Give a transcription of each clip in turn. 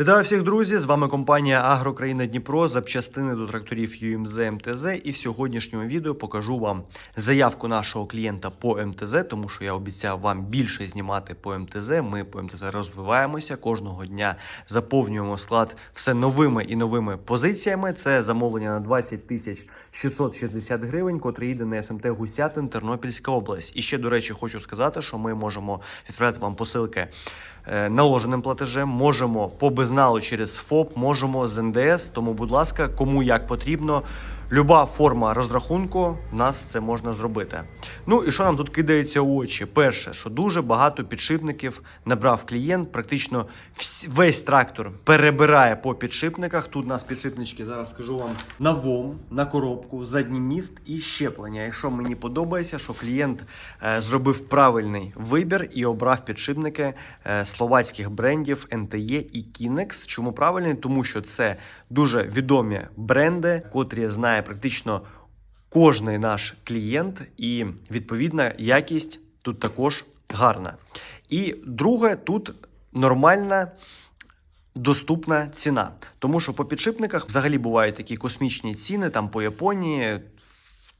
Вітаю всіх, друзі! З вами компанія Агрокраїна Дніпро, запчастини до тракторів UMZ МТЗ. І в сьогоднішньому відео покажу вам заявку нашого клієнта по МТЗ, тому що я обіцяв вам більше знімати по МТЗ. Ми по МТЗ розвиваємося кожного дня, заповнюємо склад все новими і новими позиціями. Це замовлення на 20 тисяч 660 гривень, котрий їде на СМТ Гусятин, Тернопільська область. І ще, до речі, хочу сказати, що ми можемо відправляти вам посилки е, наложеним платежем, можемо по безналу через ФОП, можемо з НДС. Тому, будь ласка, кому як потрібно. Люба форма розрахунку, в нас це можна зробити. Ну і що нам тут кидається у очі? Перше, що дуже багато підшипників набрав клієнт. Практично весь трактор перебирає по підшипниках. Тут у нас підшипнички, зараз скажу вам на ВОМ, на коробку, задній міст і щеплення. І що мені подобається, що клієнт е, зробив правильний вибір і обрав підшипники е, словацьких брендів NTE і Kinex. Чому правильний? Тому що це дуже відомі бренди, котрі знає практично кожний наш клієнт, і відповідна якість тут також гарна. І друге, тут нормальна. Доступна ціна, тому що по підшипниках взагалі бувають такі космічні ціни там по Японії.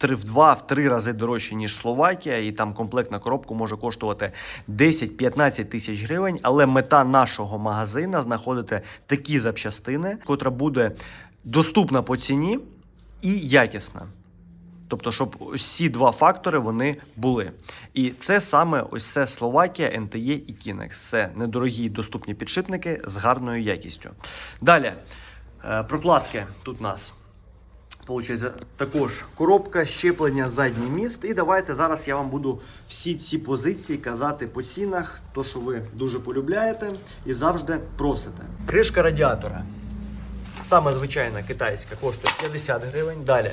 В два, в три рази дорожче, ніж Словакія, і там комплект на коробку може коштувати 10-15 тисяч гривень. Але мета нашого магазина знаходити такі запчастини, котра буде доступна по ціні і якісна. Тобто, щоб ці два фактори вони були. І це саме ось це Словакія, NTE і Kinex. Це недорогі доступні підшипники з гарною якістю. Далі, е, прокладки тут у нас. Получається, також коробка, щеплення, задній міст. І давайте зараз я вам буду всі ці позиції казати по цінах, то що ви дуже полюбляєте і завжди просите. Кришка радіатора. Саме звичайна китайська коштує 50 гривень. Далі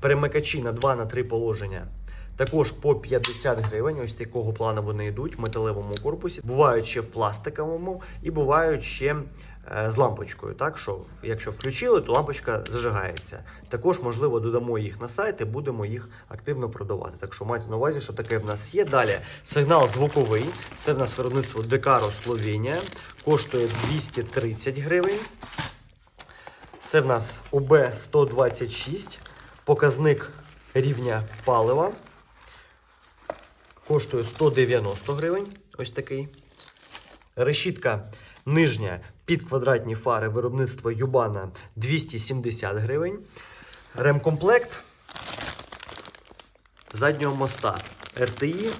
перемикачі на 2 на 3 положення. Також по 50 гривень, ось такого плану вони йдуть в металевому корпусі. Бувають ще в пластиковому і бувають ще е, з лампочкою. Так що, якщо включили, то лампочка зажигається. Також, можливо, додамо їх на сайт і будемо їх активно продавати. Так що майте на увазі, що таке в нас є. Далі сигнал звуковий. Це в нас виробництво Декаро Словенія. Коштує 230 гривень. Це в нас ОБ 126, показник рівня палива. Коштує 190 гривень. Ось такий. Решітка нижня під квадратні фари виробництва Юбана 270 гривень. Ремкомплект заднього моста RTI.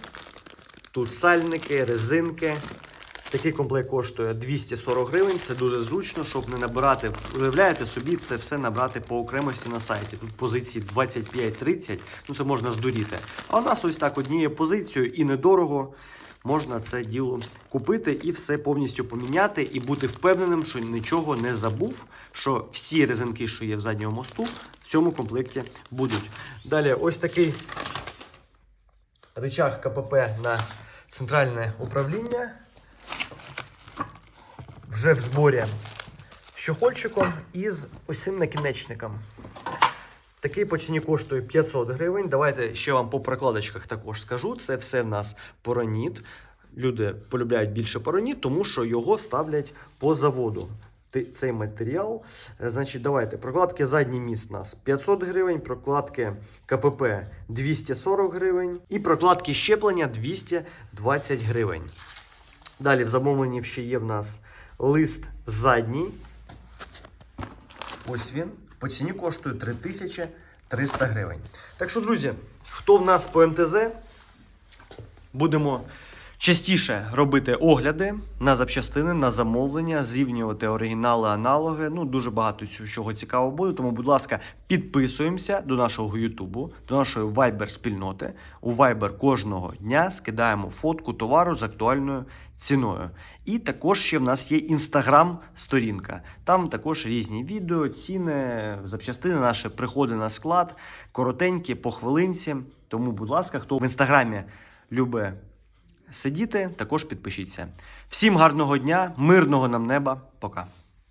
Тут сальники, резинки. Такий комплект коштує 240 гривень. Це дуже зручно, щоб не набирати. Уявляєте собі, це все набрати по окремості на сайті. Тут позиції 25-30, ну це можна здуріти. А у нас ось так однією позицією і недорого можна це діло купити і все повністю поміняти, і бути впевненим, що нічого не забув, що всі резинки, що є в задньому мосту, в цьому комплекті будуть. Далі, ось такий рычаг КПП на центральне управління вже в зборі з чохольчиком і з ось накінечником. Такий по ціні коштує 500 гривень. Давайте ще вам по прокладочках також скажу. Це все в нас пороніт. Люди полюбляють більше пороніт, тому що його ставлять по заводу. Цей матеріал. Е, Значить, давайте. Прокладки задній міст у нас 500 гривень, прокладки КПП 240 гривень і прокладки щеплення 220 гривень. Далі в замовленні ще є в нас лист задній. Ось він. По ціні коштує 3300 гривень. Так що, друзі, хто в нас по МТЗ, будемо частіше робити огляди на запчастини, на замовлення, зрівнювати оригінали, аналоги. Ну, дуже багато чого цікавого буде. Тому, будь ласка, підписуємося до нашого Ютубу, до нашої Viber спільноти. У Viber кожного дня скидаємо фотку товару з актуальною ціною. І також ще в нас є інстаграм-сторінка. Там також різні відео, ціни, запчастини наші приходи на склад, коротенькі, по хвилинці. Тому, будь ласка, хто в інстаграмі любить сидіти, також підпишіться. Всім гарного дня, мирного нам неба. Пока.